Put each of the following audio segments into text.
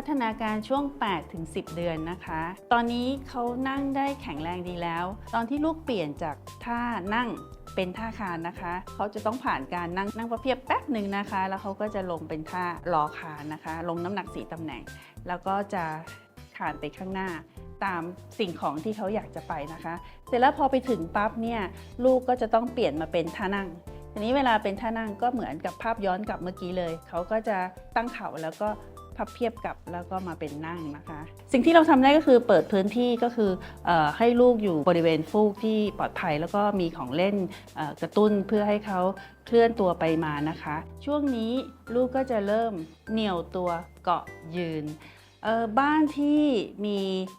พัฒนาการช่วง8ถึง10 เดือนนะคะ ตอนนี้เขานั่งได้แข็งแรงดีแล้ว ตอนที่ลูกเปลี่ยนจากท่านั่งเป็นท่าคานนะคะ เขาจะต้องผ่านการนั่งนั่งประเพียบแป๊บหนึ่งนะคะ แล้วเขาก็จะลงเป็นท่ารอคานนะคะ ลงน้ำหนักสีตำแหน่ง แล้วก็จะคานไปข้างหน้าตามสิ่งของที่เขาอยากจะไปนะคะ เสร็จแล้วพอไปถึงปั๊บเนี่ยลูกก็จะต้องเปลี่ยนมาเป็นท่านั่ง ทีนี้เวลาเป็นท่านั่งก็เหมือนกับภาพย้อนกลับเมื่อกี้เลย เขาก็จะตั้งเข่าแล้วก็ พับเพียบกับแล้วก็มาเป็นนั่งนะคะ สิ่งที่เราทำได้ก็คือเปิดพื้นที่ก็คืออให้ลูกอยู่บริเวณฟูกที่ปลอดภัยแล้วก็มีของเล่นกระตุ้นเพื่อให้เขาเคลื่อนตัวไปมานะคะ ช่วงนี้ลูกก็จะเริ่มเหนี่ยวตัวเกาะยืนบ้านที่มี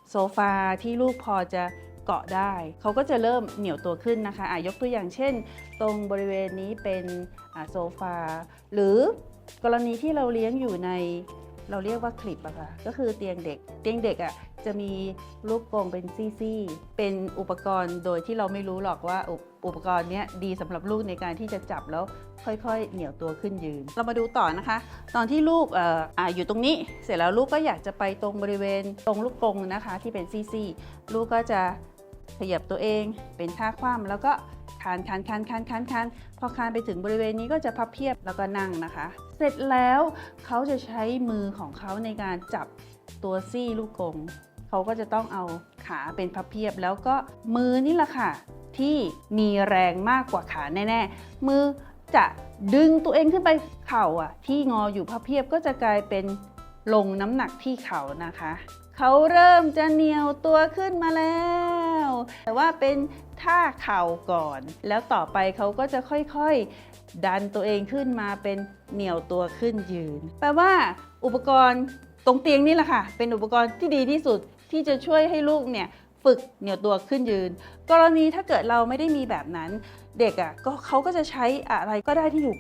โซฟาที่ลูกพอจะเกาะได้ เขาก็จะเริ่มเหนี่ยวตัวขึ้นนะคะอะยกตัวอย่างเช่น ตรงบริเวณนี้เป็นโซฟา หรือกรณีที่เราเลี้ยงอยู่ใน เราเรียกว่าคลิปอะค่ะก็คือเตียงเด็ก เตียงเด็กอะจะมีลูกกรงเป็นซี่ๆเป็นอุปกรณ์โดยที่เราไม่รู้หรอกว่าอุปอุปกรณ์เนี้ยดีสำหรับลูกในการที่จะจับแล้วค่อยๆ เหนี่ยวตัวขึ้นยืน เรามาดูต่อนะคะ ตอนที่ลูกเอ่ออยู่ตรงนี้ เสร็จแล้วลูกก็อยากจะไปตรงบริเวณตรงลูกกรงนะคะ ที่เป็นซี่ๆลูกก็จะขยับตัวเองเป็นท่าคว่ำแล้วก็ คานคานคานคานคานคานพอคานไปถึงบริเวณนี้ก็จะพับเพียบแล้วก็นั่งนะคะ เสร็จแล้วเขาจะใช้มือของเขาในการจับตัวซี่ลูกกงเขาก็จะต้องเอาขาเป็นพับเพียบ แล้วก็มือนี่แหละค่ะ ที่มีแรงมากกว่าขาแน่ๆ มือจะดึงตัวเองขึ้นไปเข่าอะ ที่งออยู่พับเพียบก็จะกลายเป็นลงน้ำหนักที่เข่านะคะ เขาเริ่มจะเหนียวตัวขึ้นมาแล้ว แต่ว่าเป็นท่าเข่าก่อน แล้วต่อไปเขาก็จะค่อยๆ ดันตัวเองขึ้นมาเป็นเหนียวตัวขึ้นยืน แปลว่าอุปกรณ์ตรงเตียงนี่แหละค่ะ เป็นอุปกรณ์ที่ดีที่สุดที่จะช่วยให้ลูกเนี่ยฝึกเหนียวตัวขึ้นยืน กรณีถ้าเกิดเราไม่ได้มีแบบนั้น เด็กอะ่ะก็เขาก็จะใช้อะไรก็ได้ที่อยู่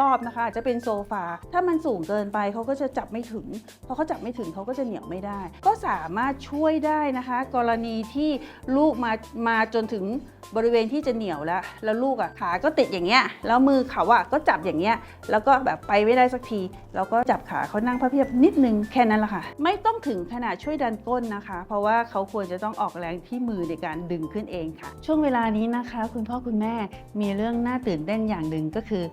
รอบๆนะคะอาจจะเป็นโซฟาถ้ามันสูงเกินไปเขาก็จะจับไม่ถึงพอเขาจับไม่ถึงเขาก็จะเหนียวไม่ได้ ก็สามารถช่วยได้นะคะ กรณีที่ลูกมามาจนถึงบริเวณที่จะเหนียวแล้ว แล้วลูกอะ่ะขาก็ติดอย่างเงี้ยแล้วมือเขาอะ่ะก็จับอย่างเงี้ยแล้วก็แบบไปไม่ได้สักทีเราก็จับขาเขานั่งพระเพียบนิดนึงแค่นั้นแหละค่ะ ไม่ต้องถึงขนาดช่วยดันก้นนะคะ เพราะว่าเขาควรจะต้องออกแรงที่มือในการดึงขึ้นเองค่ะ ช่วงเวลานี้นะคะ คุณพ่อคุณแม่มีเรื่องน่าตื่นเต้นอย่างหนึ่งก็คือ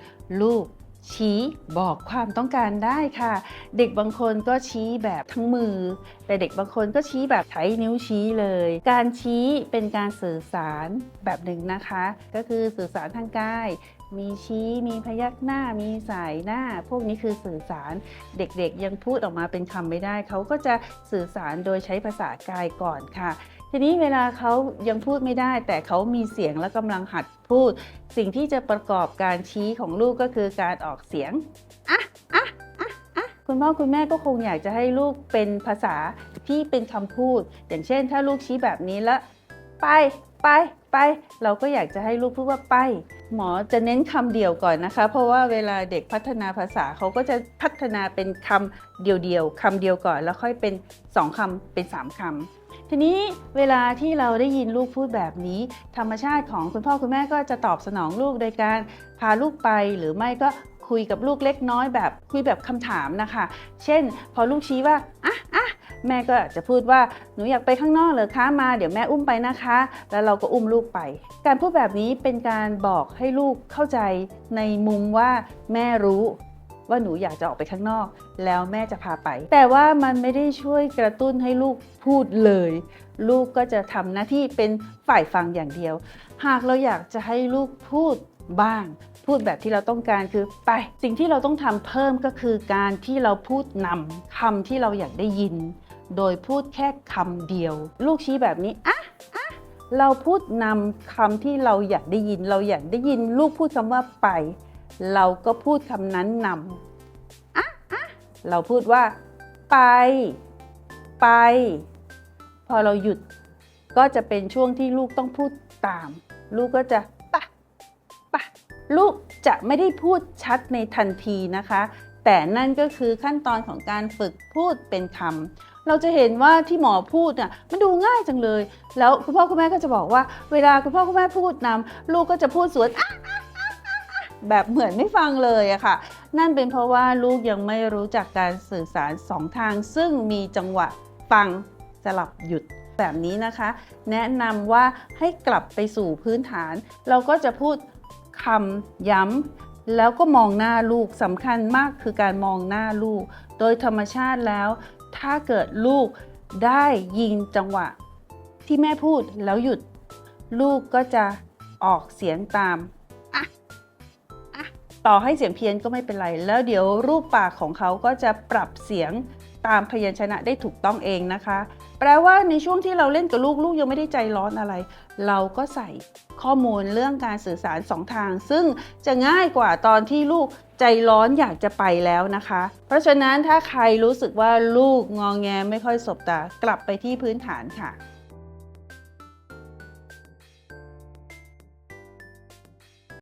ลูกชี้บอกความต้องการได้ค่ะ เด็กบางคนก็ชี้แบบทั้งมือ แต่เด็กบางคนก็ชี้แบบใช้นิ้วชี้เลย การชี้เป็นการสื่อสารแบบหนึ่งนะคะ ก็คือสื่อสารทางกาย มีชี้มีพยักหน้า มีสายหน้า พวกนี้คือสื่อสารเด็กๆ ยังพูดออกมาเป็นคำไม่ได้ เขาก็จะสื่อสารโดยใช้ภาษากายก่อนค่ะ ทีนี้เวลาเขายังพูดไม่ได้ แต่เขามีเสียงและกำลังหัดพูด สิ่งที่จะประกอบการชี้ของลูกก็คือการออกเสียงอะอะอะอะคุณพ่อคุณแม่ก็คงอยากจะให้ลูกเป็นภาษาที่เป็นคำพูด อย่างเช่น ถ้าลูกชี้แบบนี้แล้วไปไป ไป เราก็อยากจะให้ลูกพูดว่าไป หมอจะเน้นคำเดียวก่อนนะคะ เพราะว่าเวลาเด็กพัฒนาภาษาเขาก็จะพัฒนาเป็นคำเดียวๆคำเดียวก่อน แล้วค่อยเป็นสองคำเป็นสามคำทีนี้เวลาที่เราได้ยินลูกพูดแบบนี้ ธรรมชาติของคุณพ่อคุณแม่ก็จะตอบสนองลูกโดยการพาลูกไปหรือไม่ก็คุยกับลูกเล็กน้อยแบบคุยแบบคำถามนะคะ เช่น พอลูกชี้ว่าอะ แม่ก็อาจจะพูดว่าหนูอยากไปข้างนอกเหรอคะมา เดี๋ยวแม่อุ้มไปนะคะ แล้วเราก็อุ้มลูกไป การพูดแบบนี้เป็นการบอกให้ลูกเข้าใจในมุมว่าแม่รู้ว่าหนูอยากจะออกไปข้างนอก แล้วแม่จะพาไป แต่ว่ามันไม่ได้ช่วยกระตุ้นให้ลูกพูดเลย ลูกก็จะทำหน้าที่เป็นฝ่ายฟังอย่างเดียว หากเราอยากจะให้ลูกพูดบ้าง พูดแบบที่เราต้องการคือไป สิ่งที่เราต้องทำเพิ่มก็คือการที่เราพูดนำคำที่เราอยากได้ยิน โดยพูดแค่คำเดียว ลูกชี้แบบนี้อะอะเราพูดนำคำที่เราอยากได้ยิน เราอยากได้ยิน ลูกพูดคำว่าไป เราก็พูดคำนั้นนำอะอะเราพูดว่า ไป ไป พอเราหยุดก็จะเป็นช่วงที่ลูกต้องพูดตาม ลูกก็จะปะปะลูกจะไม่ได้พูดชัดในทันทีนะคะ แต่นั่นก็คือขั้นตอนของการฝึกพูดเป็นคำ เราจะเห็นว่าที่หมอพูดน่ะมันดูง่ายจังเลย แล้วคุณพ่อคุณแม่ก็จะบอกว่า เวลาคุณพ่อคุณแม่พูดนำลูกก็จะพูดสวนแบบเหมือนไม่ฟังเลยอะค่ะ นั่นเป็นเพราะว่าลูกยังไม่รู้จักการสื่อสารสองทาง ซึ่งมีจังหวะฟังสลับหยุดแบบนี้นะคะ แนะนำว่าให้กลับไปสู่พื้นฐาน เราก็จะพูดคำย้ำแล้วก็มองหน้าลูกสำคัญมากคือการมองหน้าลูก โดยธรรมชาติแล้ว ถ้าเกิดลูกได้ยิงจังหวะ ที่แม่พูดแล้วหยุด ลูกก็จะออกเสียงตามอะอะต่อให้เสียงเพี้ยนก็ไม่เป็นไร แล้วเดี๋ยวรูปปากของเขาก็จะปรับเสียง ตามพยัญชนะได้ถูกต้องเองนะคะ แปลว่าในช่วงที่เราเล่นกับลูกลูกยังไม่ได้ใจร้อนอะไร เราก็ใส่ข้อมูลเรื่องการสื่อสารสองทาง ซึ่งจะง่ายกว่าตอนที่ลูกใจร้อนอยากจะไปแล้วนะคะ เพราะฉะนั้นถ้าใครรู้สึกว่าลูกงองแงไม่ค่อยสบตากลับไปที่พื้นฐานค่ะ